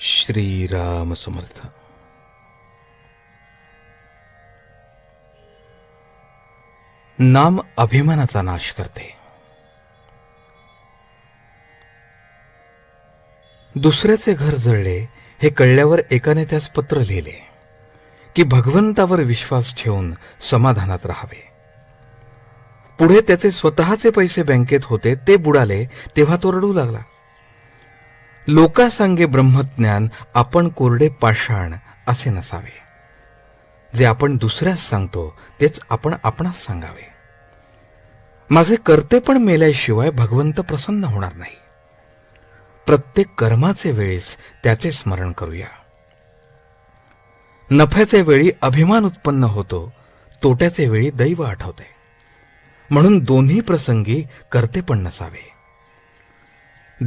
श्रीराम समर्थ. नाम अभिमानाचा नाश करते. दुसऱ्याचे घर जळले हे कळल्यावर एकाने त्यास पत्र लिहिले की भगवंतावर विश्वास ठेवून समाधानात राहावे. पुढे त्याचे स्वतःचे पैसे बँकेत होते ते बुडाले तेव्हा तो रडू लागला. लोका सांगे ब्रह्मज्ञान आपण कोरडे पाषाण असे नसावे. जे आपण दुसऱ्यास सांगतो तेच आपण आपणास सांगावे. माझे कर्ते पण मेल्याशिवाय भगवंत प्रसन्न होणार नाही. प्रत्येक कर्माचे वेळेस त्याचे स्मरण करूया. नफ्याचे वेळी अभिमान उत्पन्न होतो तोट्याचे वेळी दैव आठवते. म्हणून दोन्ही प्रसंगी कर्ते पण नसावे.